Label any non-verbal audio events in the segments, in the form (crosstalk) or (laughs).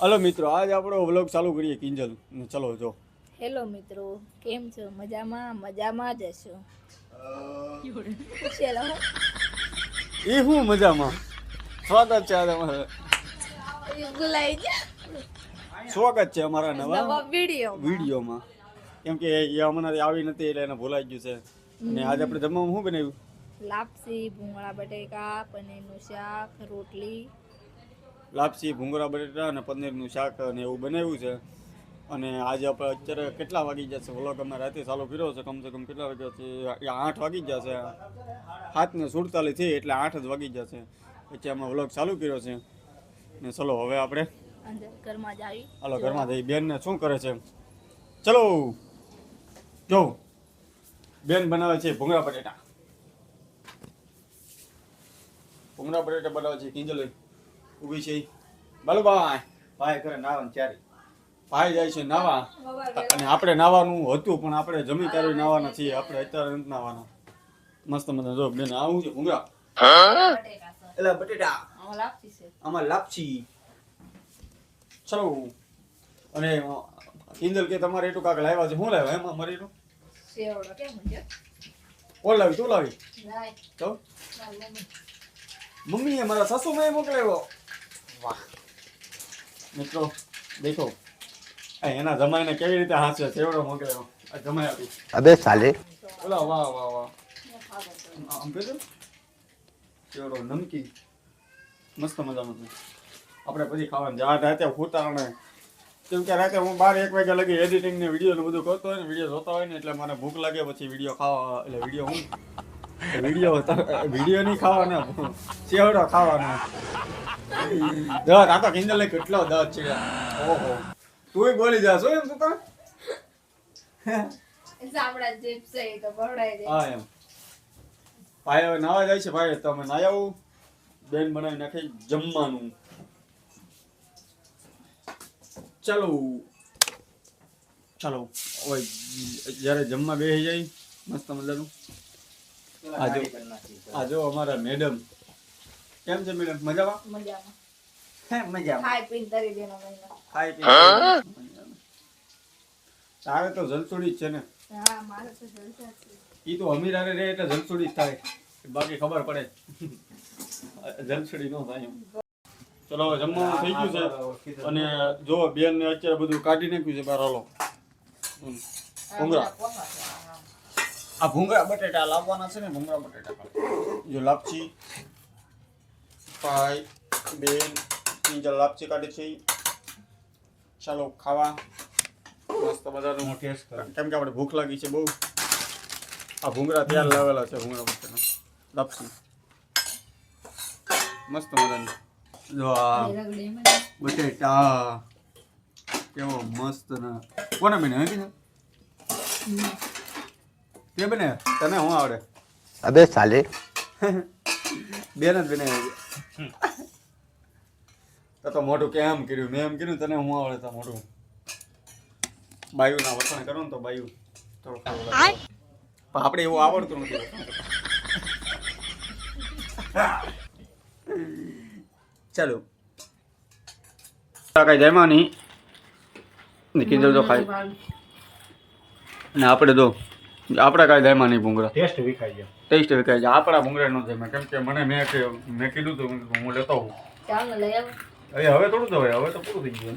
Hello મિત્રો આજ આપણો વ્લોગ ચાલુ કરીએ કિંજલ. ચલો જો. હેલો મિત્રો કેમ છો? મજામાં? મજામાં જ છો ચલો એ હું મજામાં? સ્વાગત છે અમારે. ગુલાઈ જા. સ્વાગત છે અમારા નવા વીડિયો વિડીયોમાં. કેમ કે એ હમણાં આવી નથી એટલે એને ભૂલાઈ ગયું છે. અને આજે આપણે જમવામાં શું બનાવ્યું? લાપસી ભૂંગળા બટેકા પનીરનું શાક રોટલી. લાપસી ભૂંગળા બટેટા અને પનીરનું શાક અને એવું બનાવ્યું છે. અને આજે આપણે અત્યારે કેટલા વાગી જશે વ્લોગ અમે રાતે ચાલુ કર્યો છે? કમસે કમ કેટલા વાગ્યા છે? આઠ વાગી જશે હાથને સુડતાલીસ થઈ એટલે આઠ જ વાગી જશે પછી અમે વ્લોગ ચાલુ કર્યો છે. ને ચલો હવે આપણે ઘરમાં હાલો ઘરમાં જઈ બેનને શું કરે છે? ચલો જો બેન બનાવે છે ભૂંગળા બટેટા. ભૂંગળા બટેટા બનાવે છે કિંજલ. ઊભી છે બાલુ ભાઈ ભાઈ કરે નાવાનું ત્યારે ભાઈ જાય છે નાવા. અને આપણે નાવાનું હતું પણ આપણે જમી ત્યારે નાવાના છીએ. આપણે અત્યારે નથી નાવાના. મસ્ત મસ્ત જો બેન આવું છે? ભૂંગળા એટલે બટેટા. આમાં લાપસી છે. આમાં લાપસી. ચલો. અને ઇન્દલ કે તમારે એટલું કાંક લાવ્યા છે. શું લાવ્યા એમાં મારે એટલું? કોણ લાવી તું લાવી. તો મમ્મી. મમ્મીએ મારા સાસુ મેં મોકલાવ્યો. વાહ. મિત્રો દેખો એના જમાઈને કેવી રીતે હાંસે સેવડો મોકલ્યો. આ જમાઈ આપી. અબે સાલે. ઓલા વાહ વાહ વાહ. આમ દો સેવડો નમકી. મસ્ત મજામાં છે. આપણે પછી ખાવાનું જા રાતે ફૂટાણે કેમ કે રાતે હું બાર એક વાગ્યા લગી એડિટિંગ ને વીડિયો ને બધું કરતો હોય ને વીડિયો જોતા હોય ને એટલે મને ભૂખ લાગે પછી વીડિયો ખાવા એટલે વીડિયો હું વીડિયો વીડિયો નહીં ખાવાના સેવડો ખાવાનો. આ તો કિંજલ ને કેટલો દ છે. ઓહો. તુંય બોલી જાશો એમ તું તાર ચામડા જીપ છે તો ભરડાઈ દે. હા એમ. ભાઈ હવે નાવા જાય છે ભાઈ તમે નાઈ આવું. બેન બનાવી નાખે જમવાનું. ચાલો. ચાલો. ઓય જ્યારે જમવા બેસી જાય મસ્ત મજાનું. આજો આજો આ જો અમારા મેડમ. કેમ છે મેડમ મજામાં? મજામાં. હે મજામાં. ખાઈ પીન તરી દેનો મહિનો. ખાઈ પીન તારે તો જલસુડી જ છે ને. હા મારે તો જલસા છે. ઈ તો અમીરાને રહે એટલે જલસુડી જ થાય. બાકી ખબર પડે. જલસુડી નો થાય એમ. ચલો હવે જમવાનું થઈ ગયું છે. અને જો બેન ને અત્યારે બધું કાઢી નાખ્યું છે બહાર હાલો. ભૂંગળા. આ ભૂંગળા બટેટા લાવવાના છે ને ભૂંગળા બટેટા જો લાપસી ભાઈ બેન કિંજલ લાપસી કાઢી છે. ચાલો ખાવા. મસ્ત બધાનું ટેસ્ટ કેમ કે આપણે ભૂખ લાગી છે બહુ. આ ભૂંગળા તૈયાર લાવેલા છે ભૂંગળા બટેટા લાપસી મસ્ત મજાની. જો આ બટેટા. કેવો મસ્ત ને. કોને બને હે તે બને તને હું આવડે? અબે સાલે. (laughs) બેન જ બને. તો તો મોઢું કેમ કર્યું મેં એમ કર્યું તને હું આવડે તો મોઢું. બાયુના વસણ કરો ને તો બાયુ થોડું પણ આપણે એવું આવડતું નથી. ચાલો. કાંઈ જમ્યા નહીં. કિંજલ તો ખાય. અને આપણે તો આપણે કાંઈ જમ્યા નહીં ભૂંગળા. ટેસ્ટ વિખાઈ ગયો. ટેસ્ટ વિખાઈ છે આપણા ભૂંગળા નો જમે કેમ કે મને મેં કે મેં કીધું હતું હું લેતો હું ચાલ લઈ આવ. હવે હવે થોડું તો હવે હવે તો પૂરું થઈ ગયું.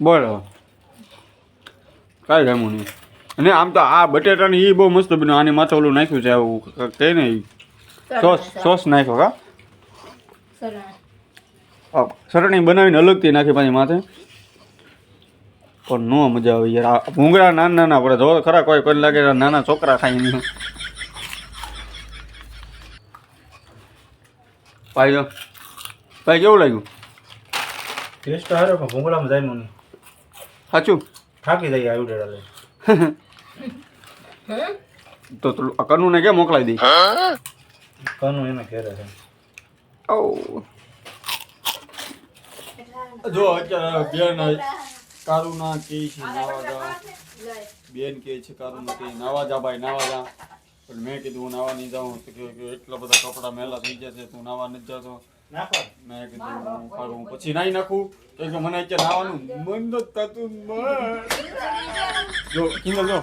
બોલો કાંઈ જમવું નહીં. અને આમ તો આ બટેટાની એ બહુ મસ્ત બન્યું. આની માથે ઓલું નાખ્યું છે આવું કઈ ને સોસ સોસ નાખ્યો કા? આ સરણી બનાવીને અલગથી નાખી પાછી માથે. પણ નો મજા આવે યાર. આ ભૂંગળા નાના નાના પડે. જો ખરા કોઈ કોઈ લાગે કે નાના છોકરા ખાઈ નહીં ભાઈ જો. ભાઈ કેવું લાગ્યું? ટેસ્ટ હારો પણ ભૂંગળામાં જાય મને સાચું? થાકી જાય આવ્યું ડેડા લઈ તો તું કનુને કેમ મોકલાઈ દઈ કનું એને ઘેરે છે. જો અત્યારે બેન કારુના કે છે નાવા જા બેન કે છે કારુના કે નાવા જા ભાઈ નાવા જા પણ મેં કીધું હું નાવા નહીં જાઉં. તો કે કે એટલા બધા કપડા મેલા થઈ ગયા છે તું નાવા નથી જતો. મેં કીધું હું ખારું. પછી નાઈ નાખું. તો કે મને અત્યારે નાવાનું મન તો થતું જો કિંજલ જો.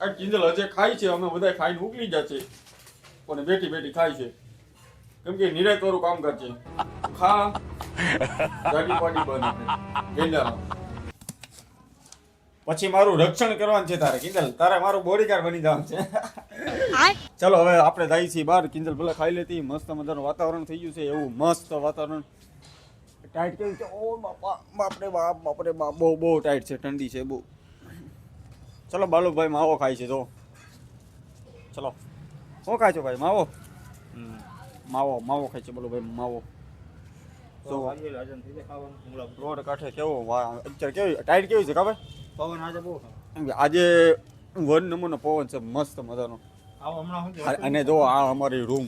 આ કિંજલ હજે ખાય છે અમે બધા ખાઈને ઉકલી જાય છે. પણ બેઠી બેઠી ખાય છે. કેમ કે નિરાય કામ કરશે. ખા? ગાડી પાડી બંધ ગેંડા. પછી મારું રક્ષણ કરવાનું છે તારે કિંજલ. તારે મારું બોડીગાર્ડ બની જવાનું છે. ચલો હવે આપણે જઈએ છીએ બહાર. કિંજલ ભલે ખાઈ લેતી મસ્ત મજાનું વાતાવરણ થઈ ગયું છે એવું મસ્ત વાતાવરણ. ટાઈટ કેવી છે. ઓ બાપા બાપરે બાપ બાપરે બાપ. બહુ બહુ ટાઈટ છે ઠંડી છે બહુ. ચલો બાલુભાઈ માવો ખાય છે તો ચલો. શું ખાય છો ભાઈ? માવો? માવો માવો ખાય છે બાલુભાઈ માવો. તો રોડ કાંઠે કેવો અત્યારે કેવી ટાઈટ કેવી છે ખબર? પવન આજે બહુ કેમ કે આજે વન નંબરનો પવન છે મસ્ત મજાનો. અને જો આ અમારી રૂમ.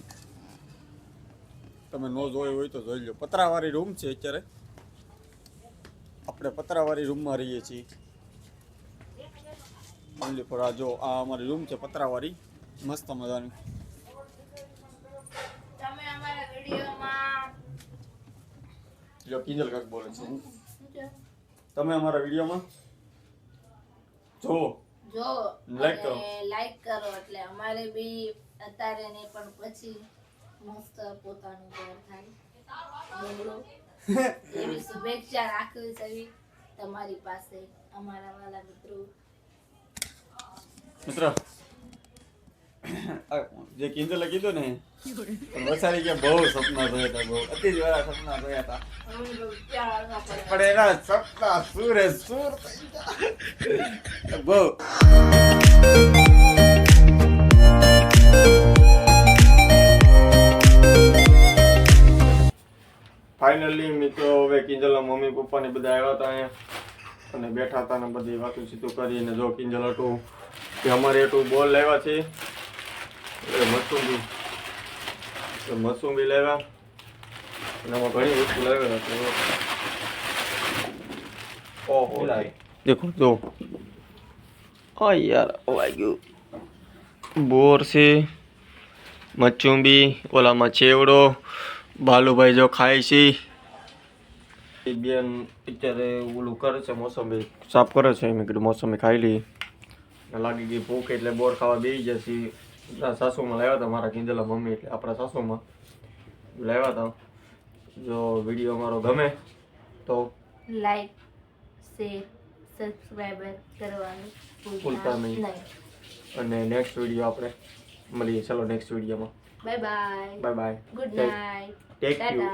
તમે નો જોઈ હોય તો જોઈ લો. પતરાવાળી રૂમ છે અત્યારે. આપણે પતરાવાળી રૂમમાં રહીએ છીએ. ઓનલી ફોર આ જો આ અમારી રૂમ છે પતરાવાળી. મસ્ત મજાની. તમે અમારા વિડીયોમાં જો કિંજલ કાક બોલે છે. તમે અમારા વિડીયોમાં જો જો લાઈક કરો. લાઈક કરો એટલે અમારે બી અત્યારે ને પણ પછી મસ્ત પોતાનું ઘર થાય. (laughs) એવી શુભેચ્છા રાખવી છે તમારી પાસે અમારા વાલા મિત્રો. મિત્ર જે કિંજલે કીધું ને પણ વસારી કે બહુ સપના જોયા હતા બહુ. અતિ જ વાળા સપના જોયા હતા. પણ એના સપના સુરે સુર બહુ. ફાઇનલી મિત્રો હવે કિંજલના મમ્મી પપ્પાને બધા આવ્યા હતા અહીંયા. અને બેઠા હતા ને બધી વાતું સીતું કરીને જો કિંજલ હતું કે અમારે એટલું બોલ લાવ્યા છે મસુંબી મસુંબી લાવ્યા અને આમાં ઘણી વસ્તુ લાવેલા હતા. ઓહો દેખો જો. આ યાર વાગ્યું બોર છે મચુંબી ઓલામાં ચેવડો બાલુભાઈ જો ખાય છે. બેન અત્યારે ઓલું કરે છે મોસંબી. સાફ કરે છે મોસમી કીધું મોસંબી ખાઈ લઈ લાગી ગઈ ભૂખ એટલે બોર ખાવા બેસી જશે. સાસુમાં લાવ્યા હતા મારા કિંજલા મમ્મી એટલે આપણા સાસુમાં લાવ્યા હતા. જો વીડિયો અમારો ગમે તો લાઈક શેર સબસ્ક્રાઈબર કરવાનું ભૂલતા નહીં. અને નેક્સ્ટ વીડિયો આપણે મળીએ. ચલો નેક્સ્ટ વિડીયોમાં bye bye bye bye good night take you